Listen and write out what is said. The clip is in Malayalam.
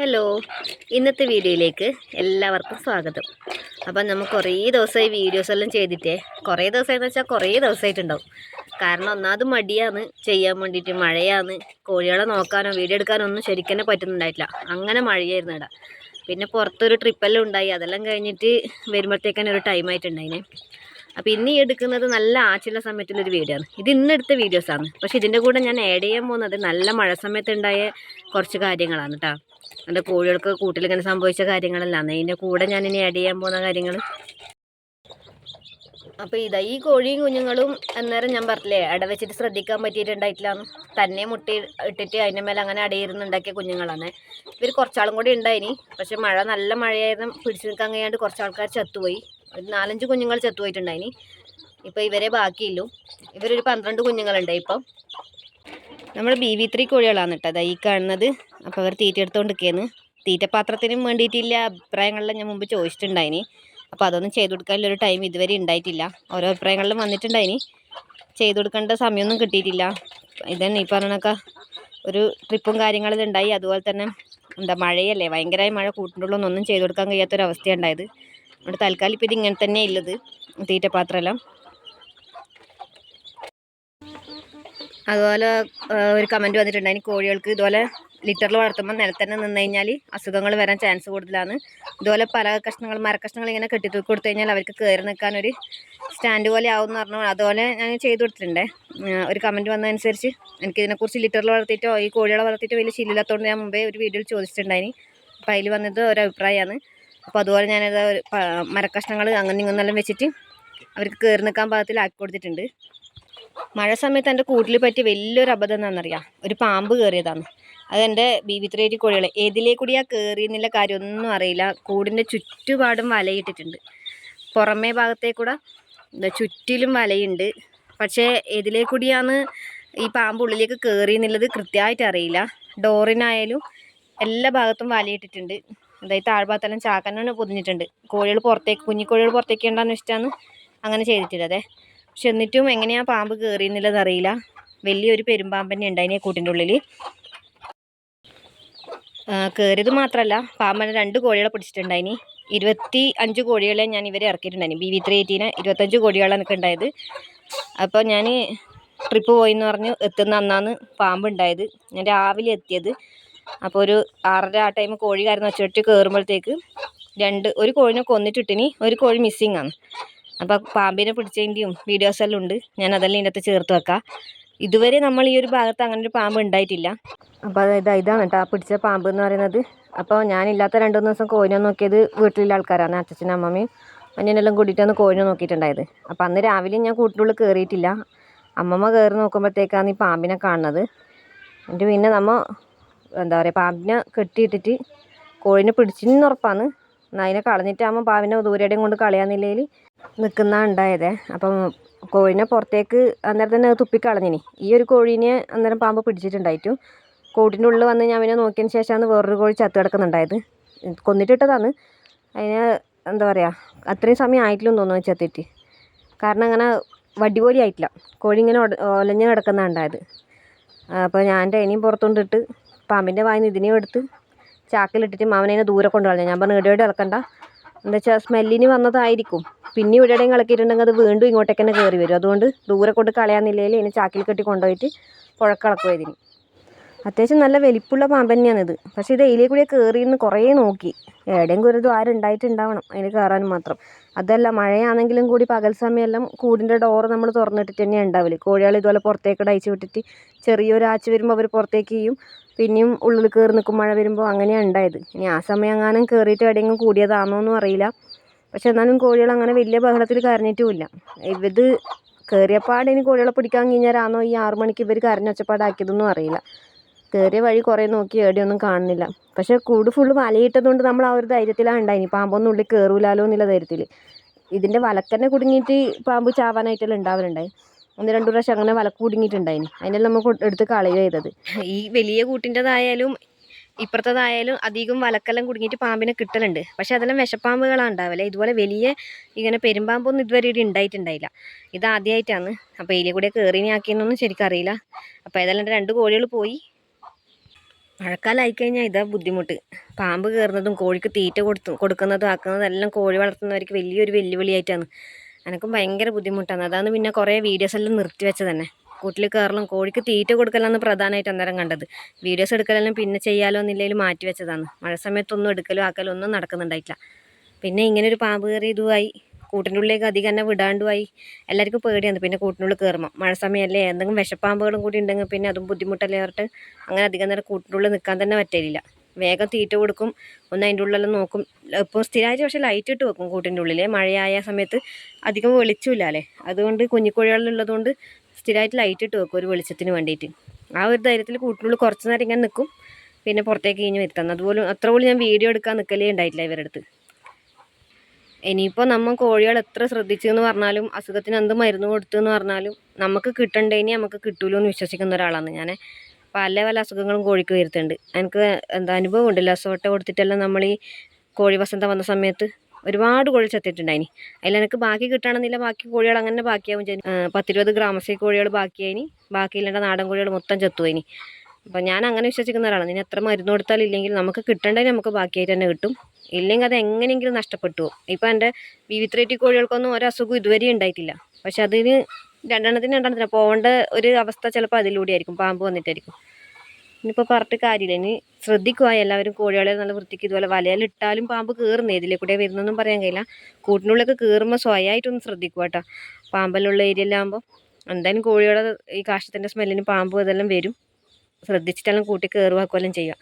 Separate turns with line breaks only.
ഹലോ ഇന്നത്തെ വീഡിയോയിലേക്ക് എല്ലാവർക്കും സ്വാഗതം. അപ്പം നമുക്ക് കുറേ ദിവസമായി വീഡിയോസ് എല്ലാം ചെയ്തിട്ടേ കുറേ ദിവസമായെന്ന് വെച്ചാൽ കുറേ ദിവസമായിട്ടുണ്ടാവും. കാരണം ഒന്നാമത് മടിയാണ് ചെയ്യാൻ വേണ്ടിയിട്ട് മഴയാണ് കോഴികളെ നോക്കാനോ വീഡിയോ എടുക്കാനോ ഒന്നും ശരിക്കും പറ്റുന്നുണ്ടായിട്ടില്ല. അങ്ങനെ മഴയായിരുന്നു ഇടാം പിന്നെ പുറത്തൊരു ട്രിപ്പെല്ലാം ഉണ്ടായി അതെല്ലാം കഴിഞ്ഞിട്ട് വരുമ്പോഴത്തേക്കന്നെ ഒരു ടൈം ആയിട്ടുണ്ടായിനെ. അപ്പോൾ ഇന്ന് ഈ എടുക്കുന്നത് നല്ല ആച്ചുള്ള സമയത്തുള്ളൊരു വീഡിയോ ആണ്. ഇത് ഇന്ന് എടുത്ത വീഡിയോസാണ് പക്ഷെ ഇതിന്റെ കൂടെ ഞാൻ ആഡ് ചെയ്യാൻ പോകുന്നത് നല്ല മഴ സമയത്തുണ്ടായ കുറച്ച് കാര്യങ്ങളാണ് കേട്ടോ എന്റെ കോഴികൾക്ക് കൂട്ടിലിങ്ങനെ സംഭവിച്ച കാര്യങ്ങളെല്ലാം. അതിന്റെ കൂടെ ഞാൻ ഇനി ആഡ് ചെയ്യാൻ പോകുന്ന കാര്യങ്ങൾ അപ്പോൾ ഇതാ ഈ കോഴിയും കുഞ്ഞുങ്ങളും അന്നേരം ഞാൻ പറഞ്ഞില്ലേ അട വെച്ചിട്ട് ശ്രദ്ധിക്കാൻ പറ്റിയിട്ടുണ്ടായിട്ടില്ല തന്നെ മുട്ടി ഇട്ടിട്ട് അതിന്റെ മേലെ അങ്ങനെ അടയിരുന്നുണ്ടാക്കിയ കുഞ്ഞുങ്ങളാണ്. ഇവർ കുറച്ചാളും കൂടി ഉണ്ടായിനി. പക്ഷെ മഴ നല്ല മഴയായിരുന്നു. പിടിച്ചു നിൽക്കാൻ കഴിയാണ്ട് കുറച്ച് ആൾക്കാർ ചത്തുപോയി. ഒരു നാലഞ്ച് കുഞ്ഞുങ്ങൾ ചത്തുപോയിട്ടുണ്ടായിനി ഇപ്പോൾ ഇവരെ ബാക്കിയില്ലു. ഇവരൊരു പന്ത്രണ്ട് കുഞ്ഞുങ്ങളുണ്ട് ഇപ്പം. നമ്മൾ ബി വി ത്രീ കോഴികളാണ് കേട്ടോ അതാ ഈ കാണുന്നത്. അപ്പോൾ അവർ തീറ്റ എടുത്തുകൊണ്ട് നിൽക്കുകയെന്ന് തീറ്റപാത്രത്തിനും വേണ്ടിയിട്ടില്ല അഭിപ്രായങ്ങളിലും ഞാൻ മുമ്പ് ചോദിച്ചിട്ടുണ്ടായിനി. അപ്പോൾ അതൊന്നും ചെയ്തു കൊടുക്കാനുള്ളൊരു ടൈം ഇതുവരെ ഉണ്ടായിട്ടില്ല. ഓരോ അഭിപ്രായങ്ങളിലും വന്നിട്ടുണ്ടായിനി. ചെയ്തു കൊടുക്കേണ്ട സമയമൊന്നും കിട്ടിയിട്ടില്ല. ഇതന്നെ ഈ പറഞ്ഞൊക്കെ ഒരു ട്രിപ്പും കാര്യങ്ങളും ഉണ്ടായി അതുപോലെ തന്നെ എന്താ മഴയല്ലേ? ഭയങ്കരമായ മഴ കൂട്ടിന്റെ ഒന്നും ചെയ്തു കൊടുക്കാൻ കഴിയാത്തൊരവസ്ഥയാണ് അതുകൊണ്ട് തൽക്കാലം ഇപ്പോൾ ഇത് ഇങ്ങനെ തന്നെ ഉള്ളത്. തീറ്റപാത്രമെല്ലാം. അതുപോലെ ഒരു കമന്റ് വന്നിട്ടുണ്ടായിന് കോഴികൾക്ക് ഇതുപോലെ ലിറ്ററിൽ വളർത്തുമ്പോൾ നിലത്തന്നെ നിന്ന് കഴിഞ്ഞാൽ അസുഖങ്ങൾ വരാൻ ചാൻസ് കൂടുതലാണ്. ഇതുപോലെ പല കഷ്ണങ്ങൾ മരക്കഷ്ണങ്ങൾ ഇങ്ങനെ കെട്ടി കൊടുത്തു കഴിഞ്ഞാൽ അവർക്ക് കയറി നിൽക്കാൻ ഒരു സ്റ്റാൻഡ് പോലെ ആവും എന്ന് പറഞ്ഞു അതുപോലെ ഞാൻ ചെയ്തു കൊടുത്തിട്ടുണ്ട്. ഒരു കമന്റ് വന്നതനുസരിച്ച് എനിക്ക് ഇതിനെക്കുറിച്ച് ലിറ്ററിൽ വളർത്തിയിട്ടോ ഈ കോഴികളെ വളർത്തിയിട്ടോ വലിയ ശീലമില്ലാത്തതുകൊണ്ട് ഞാൻ മുമ്പേ ഒരു വീഡിയോയിൽ ചോദിച്ചിട്ടുണ്ടായിനി. അപ്പോൾ അതിൽ വന്നത് അഭിപ്രായമാണ് അപ്പോൾ അതുപോലെ ഞാനത് മരക്കഷ്ണങ്ങൾ അങ്ങനെ ഇങ്ങനെല്ലാം വെച്ചിട്ട് അവർക്ക് കയറി നിൽക്കാൻ പാകത്തിലാക്കി കൊടുത്തിട്ടുണ്ട്. മഴ സമയത്ത് എന്റെ കൂട്ടിൽ പറ്റിയ വലിയൊരു അബദ്ധം എന്താണെന്നറിയാം? ഒരു പാമ്പ് കയറിയതാണ് അതെന്റെ ബി വി ത്രീ കോഴികൾ ഏതിലേ കൂടിയാ കയറി എന്നുള്ള കാര്യമൊന്നും അറിയില്ല. കൂടിന്റെ ചുറ്റുപാടും വലയിട്ടിട്ടുണ്ട്. പുറമേ ഭാഗത്തേ കൂടെ ചുറ്റിലും വലയുണ്ട്. പക്ഷേ ഏതിലേ കൂടിയാണ് ഈ പാമ്പ് ഉള്ളിലേക്ക് കയറി എന്നുള്ളത് കൃത്യമായിട്ട് അറിയില്ല. ഡോറിനായാലും എല്ലാ ഭാഗത്തും വലയിട്ടിട്ടുണ്ട്. അതായത് താഴ്ഭാഗത്തെല്ലാം ചാക്കനാണ് പൊതിഞ്ഞിട്ടുണ്ട്. കോഴികൾ പുറത്തേക്ക് കുഞ്ഞിക്കോഴികൾ പുറത്തേക്ക് ഉണ്ടാകുന്ന ഇഷ്ടമാണ് അങ്ങനെ ചെയ്തിട്ടില്ലതേ പക്ഷെ എന്നിട്ടും എങ്ങനെയാ പാമ്പ് കയറി എന്നുള്ളത് അറിയില്ല. വലിയൊരു പെരുമ്പാമ്പ് തന്നെ ഉണ്ടായിന് കൂട്ടിന്റെ ഉള്ളിൽ കയറിയത് മാത്രമല്ല പാമ്പനെ രണ്ട് കോഴികളെ പിടിച്ചിട്ടുണ്ടായിനി. ഇരുപത്തി അഞ്ച് കോഴികളെ ഞാൻ ഇവരെ ഇറക്കിയിട്ടുണ്ടായിനി. ബി വി ത്രീ എയ്റ്റീന് ഇരുപത്തഞ്ച് കോഴികളാണ് എനിക്ക് ഉണ്ടായത്. അപ്പോൾ ഞാൻ ട്രിപ്പ് പോയി എന്ന് പറഞ്ഞു എത്തുന്ന അന്നാണ് പാമ്പ് ഉണ്ടായത്. ഞാൻ രാവിലെ എത്തിയത്. അപ്പോൾ ഒരു ആറര ആ ടൈം കോഴി കാരണം വെച്ചിട്ട് കയറുമ്പോഴത്തേക്ക് രണ്ട് ഒരു കോഴിനെ കൊന്നിട്ടിട്ടിനി ഒരു കോഴി മിസ്സിങ് ആണ്. അപ്പോൾ പാമ്പിനെ പിടിച്ചതിന്റെയും വീഡിയോസ് എല്ലാം ഉണ്ട്. ഞാൻ അതെല്ലാം ഇതിന്റെ അകത്ത് ചേർത്ത് വെക്കാം. ഇതുവരെ നമ്മൾ ഈ ഒരു ഭാഗത്ത് അങ്ങനെ ഒരു പാമ്പ് ഉണ്ടായിട്ടില്ല. അപ്പോൾ അതായത് ഇതാണ് കേട്ടോ പിടിച്ച പാമ്പ് എന്ന് പറയുന്നത്. അപ്പോൾ ഞാനില്ലാത്ത രണ്ട് മൂന്ന് ദിവസം കോഴിനെ നോക്കിയത് വീട്ടിലുള്ള ആൾക്കാരാണ് അച്ഛനും അമ്മമ്മയും അനിയനെല്ലാം കൂടിയിട്ടാണ് കോഴിനെ നോക്കിയിട്ടുണ്ടായത്. അപ്പോൾ അന്ന് രാവിലെ ഞാൻ കൂട്ടിനുള്ളിൽ കയറിയിട്ടില്ല അമ്മമ്മ കയറി നോക്കുമ്പോഴത്തേക്കാണ് ഈ പാമ്പിനെ കാണുന്നത്. എന്നിട്ട് പിന്നെ നമ്മ എന്താ പറയുക പാമ്പിനെ കെട്ടിയിട്ടിട്ട് കോഴിനെ പിടിച്ചിന്ന് ഉറപ്പാണ് എന്നാൽ അതിനെ കളഞ്ഞിട്ടാകുമ്പോൾ പാമ്പിനെ ദൂരെയും കൊണ്ട് കളയാന്നില്ലെങ്കിൽ നിൽക്കുന്ന ഉണ്ടായത്. അപ്പം കോഴിനെ പുറത്തേക്ക് അന്നേരം തന്നെ തുപ്പിക്കളഞ്ഞിനി. ഈ ഒരു കോഴീനെ അന്നേരം പാമ്പ് പിടിച്ചിട്ടുണ്ടായിട്ടു. കൂട്ടിന്റെ ഉള്ളിൽ വന്ന് ഞാൻ പിന്നെ നോക്കിയതിന് ശേഷമാണ് വേറൊരു കോഴി ചത്ത് കിടക്കുന്നുണ്ടായത്. കൊന്നിട്ടിട്ടതാണ്. അതിന് എന്താ പറയുക അത്രയും സമയം ആയിട്ടില്ലെന്ന് തോന്നുന്നു ചത്തിട്ട്. കാരണം അങ്ങനെ വടി പോലെ ആയിട്ടില്ല. കോഴി ഇങ്ങനെ ഒലഞ്ഞ് കിടക്കുന്നതാണ് ഉണ്ടായത്. അപ്പോൾ ഞാൻ എന്റെ ഇനിയും പുറത്തുകൊണ്ടിട്ട് പാമ്പിന്റെ വായിന്ന് ഇതിനെയും എടുത്ത്. ചാക്കിലിട്ടിട്ട് മാമനെ ദൂരെ കൊണ്ടുവന്നു. ഞാൻ പറഞ്ഞു ഇവിടെ ഇളക്കണ്ട. എന്താ വെച്ചാൽ സ്മെല്ലിന് വന്നതായിരിക്കും. പിന്നെ ഇവിടെ എവിടെയും കളക്കിയിട്ടുണ്ടെങ്കിൽ അത് വീണ്ടും ഇങ്ങോട്ടേക്ക് തന്നെ കയറി വരും. അതുകൊണ്ട് ദൂരെ കൊണ്ട് കളയാന്നില്ലെങ്കിൽ ഇതിനെ ചാക്കിൽ കെട്ടി കൊണ്ടുപോയിട്ട് പുഴക്കളക്കും ഇതിന് അത്യാവശ്യം നല്ല വലിപ്പമുള്ള പാമ്പ് തന്നെയാണിത് പക്ഷേ ഇത് എയിലേ കയറി കയറിയെന്ന് കുറേ നോക്കി. എവിടെയെങ്കിലും ഒരു ദ്വാരം ഉണ്ടായിട്ടുണ്ടാവണം അതിന് കയറാൻ മാത്രം. അതല്ല മഴയാണെങ്കിലും കൂടി പകൽ സമയമെല്ലാം കൂടിന്റെ ഡോറ് നമ്മൾ തുറന്നിട്ടിട്ട് തന്നെയാണ് ഉണ്ടാവില്ല കോഴികൾ ഇതുപോലെ പുറത്തേക്ക് അയച്ചു വിട്ടിട്ട് ചെറിയൊരു ആച്ച് വരുമ്പോൾ അവർ പുറത്തേക്ക് ചെയ്യും. പിന്നെയും ഉള്ളിൽ കയറി നിൽക്കും മഴ വരുമ്പോൾ അങ്ങനെയാണ് ഉണ്ടായത്. ഇനി ആ സമയം എങ്ങാനും കയറിയിട്ട് എവിടെയെങ്കിലും കൂടിയതാണോ എന്നും അറിയില്ല. പക്ഷെ എന്നാലും കോഴികൾ അങ്ങനെ വലിയ ബഹളത്തിൽ കരഞ്ഞിട്ടുമില്ല. ഇത് കയറിയപ്പാട് ഇനി കോഴികളെ പിടിക്കാൻ കഴിഞ്ഞാലാണോ ഈ ആറു മണിക്ക് ഇവർ കരഞ്ഞൊച്ചപ്പാടാക്കിയതൊന്നും അറിയില്ല. കയറിയ വഴി കുറേ നോക്കി എവിടെയൊന്നും കാണുന്നില്ല. പക്ഷെ കൂട് ഫുള്ള് വലയിട്ടതുകൊണ്ട് നമ്മൾ ആ ഒരു ധൈര്യത്തിലാണ് ഉണ്ടായിനി പാമ്പൊന്നും ഉള്ളിൽ കയറൂലാലോ എന്നുള്ള ധൈര്യത്തിൽ ഇതിന്റെ വലക്കന്നെ കുടുങ്ങിയിട്ട് പാമ്പ് ചാവാനായിട്ടെല്ലാം ഉണ്ടാവലുണ്ടായി ഒന്ന് രണ്ടു പ്രാവശ്യം അങ്ങനെ വലക്ക് കുടുങ്ങിയിട്ടുണ്ടായിനി അതിനെല്ലാം നമുക്ക് എടുത്ത് കളയുക ചെയ്തത്. ഈ വലിയ കൂട്ടിന്റെതായാലും ഇപ്പുറത്തതായാലും അധികം വലക്കെല്ലാം കുടുങ്ങിയിട്ട് പാമ്പിനെ കിട്ടലുണ്ട്. പക്ഷേ അതെല്ലാം വിഷപ്പാമ്പുകളാണ് ഉണ്ടാവില്ല ഇതുപോലെ വലിയ ഇങ്ങനെ പെരുമ്പാമ്പൊന്നും ഇതുവരെ ഇവിടെ ഉണ്ടായിട്ടുണ്ടായില്ല ഇത് ആദ്യമായിട്ടാണ് അപ്പോൾ ഇതിലെ കൂടെ കയറിനെ ആക്കിയെന്നൊന്നും അറിയില്ല അപ്പോൾ ഏതായാലും രണ്ട് കോഴികൾ പോയി. മഴക്കാലം ആയിക്കഴിഞ്ഞാൽ ഇതാ ബുദ്ധിമുട്ട്. പാമ്പ് കയറുന്നതും കോഴിക്ക് തീറ്റ കൊടുത്തു കൊടുക്കുന്നതും ആക്കുന്നതും എല്ലാം കോഴി വളർത്തുന്നവർക്ക് വലിയൊരു വെല്ലുവിളിയായിട്ടാണ്. എനക്കും ഭയങ്കര ബുദ്ധിമുട്ടാണ്. അതാണ് പിന്നെ കുറേ വീഡിയോസ് എല്ലാം നിർത്തി വെച്ചത് തന്നെ കൂട്ടിൽ കയറലും കോഴിക്ക് തീറ്റ കൊടുക്കലാണ് പ്രധാനമായിട്ട് അന്നേരം കണ്ടത്. വീഡിയോസ് എടുക്കലെല്ലാം പിന്നെ ചെയ്യാലോ എന്നില്ലെങ്കിൽ മാറ്റി വെച്ചതാണ്. മഴ സമയത്തൊന്നും എടുക്കലോ ആക്കലോ ഒന്നും നടക്കുന്നുണ്ടായിട്ടില്ല. പിന്നെ ഇങ്ങനെ ഒരു പാമ്പ് കയറി ഇതുമായി കൂട്ടിന്റെ ഉള്ളിലേക്ക് അധികം തന്നെ വിടാണ്ടുമായി എല്ലാവർക്കും പേടിയാണ് പിന്നെ കൂട്ടിനുള്ളിൽ കയറുമ്പോൾ മഴ സമയമല്ലേ? എന്തെങ്കിലും വിഷപ്പാമ്പുകളും കൂടി ഉണ്ടെങ്കിൽ പിന്നെ അതും ബുദ്ധിമുട്ടല്ലേ പറഞ്ഞിട്ട് അങ്ങനെ അധികം നേരം കൂട്ടിന്റെ ഉള്ളിൽ നിൽക്കാൻ തന്നെ പറ്റില്ല വേഗം തീറ്റ കൊടുക്കും. ഒന്ന് അതിന്റെ ഉള്ളിലെല്ലാം നോക്കും. ഇപ്പോൾ സ്ഥിരമായിട്ട് പക്ഷേ ലൈറ്റ് ഇട്ട് വെക്കും കൂട്ടിന്റെ ഉള്ളിൽ മഴയായ സമയത്ത് അധികം വെളിച്ചമില്ല അല്ലേ? അതുകൊണ്ട് കുഞ്ഞിക്കോഴികളിലുള്ളതുകൊണ്ട് സ്ഥിരമായിട്ട് ലൈറ്റ് ഇട്ട് വെക്കും ഒരു വെളിച്ചത്തിന് വേണ്ടിയിട്ട്. ആ ഒരു ധൈര്യത്തിൽ കൂട്ടിനുള്ളിൽ കുറച്ച് നേരം ഇങ്ങനെ നിൽക്കും പിന്നെ പുറത്തേക്ക് കഴിഞ്ഞ് വരുത്താം അതുപോലെ അത്ര പോലും ഞാൻ വീഡിയോ എടുക്കാൻ നിൽക്കലേ ഉണ്ടായിട്ടില്ല ഇവരുടെ അടുത്ത്. ഇനിയിപ്പോൾ നമ്മൾ കോഴികൾ എത്ര ശ്രദ്ധിച്ചു എന്ന് പറഞ്ഞാലും അസുഖത്തിന് എന്ത് മരുന്ന് കൊടുത്തു എന്ന് പറഞ്ഞാലും നമുക്ക് കിട്ടണ്ടേ ഇനി നമുക്ക് കിട്ടൂലോ എന്ന് വിശ്വസിക്കുന്ന ഒരാളാണ് ഞാൻ പല പല അസുഖങ്ങളും കോഴിക്ക് വരുത്തുന്നുണ്ട് എനിക്ക് എന്താ അനുഭവം ഉണ്ടല്ലോ അസോട്ട കൊടുത്തിട്ടെല്ലാം നമ്മൾ ഈ കോഴി വസന്ത വന്ന സമയത്ത് ഒരുപാട് കോഴി ചത്തിട്ടുണ്ടായിനി. അതിൽ എനിക്ക് ബാക്കി കിട്ടണമെന്നില്ല ബാക്കി കോഴികൾ അങ്ങനെ ബാക്കിയാവും പത്തിരുപത് ഗ്രാമസി കോഴികൾ ബാക്കിയായിനി. ബാക്കിയില്ലാണ്ട് നാടൻ കോഴികൾ മൊത്തം ചത്തുപോയിനി. അപ്പം ഞാൻ അങ്ങനെ വിശ്വസിക്കുന്ന ഒരാളാണ്. ഇനി എത്ര മരുന്ന് കൊടുത്താലും ഇല്ലെങ്കിൽ നമുക്ക് കിട്ടേണ്ടതിന് നമുക്ക് ബാക്കിയായിട്ട് തന്നെ കിട്ടും. ഇല്ലെങ്കിൽ അത് എങ്ങനെയെങ്കിലും നഷ്ടപ്പെട്ടു. ഇപ്പം എന്റെ വിവിത്രേറ്റി കോഴികൾക്കൊന്നും ഒരസുഖം ഇതുവരെ ഉണ്ടായിട്ടില്ല. പക്ഷെ അതിന് രണ്ടെണ്ണത്തിന് രണ്ടെണ്ണത്തിന് പോകേണ്ട ഒരു അവസ്ഥ ചിലപ്പോൾ അതിലൂടെ ആയിരിക്കും. പാമ്പ് വന്നിട്ടായിരിക്കും. ഇനിയിപ്പോൾ പറഞ്ഞിട്ട് കാര്യമില്ല. ഇനി ശ്രദ്ധിക്കുക. എല്ലാവരും കോഴികളെ നല്ല വൃത്തിക്ക് ഇതുപോലെ വലയിലിട്ടാലും പാമ്പ് കയറുന്നേ ഇതിലെ കൂടെ വരുന്നൊന്നും പറയാൻ കഴിയില്ല. കൂട്ടിനുള്ളിലൊക്കെ കയറുമ്പോൾ സ്വയമായിട്ടൊന്ന് ശ്രദ്ധിക്കുക കേട്ടോ. പാമ്പെല്ലാം ഏരിയയിലാകുമ്പോൾ എന്തായാലും കോഴിയുടെ ഈ കാഷ്ടത്തിന്റെ സ്മെല്ലിന് പാമ്പ് ഇതെല്ലാം വരും. ശ്രദ്ധിച്ചിട്ടെല്ലാം കൂട്ടി കയറുവാക്കുമെല്ലാം ചെയ്യുക.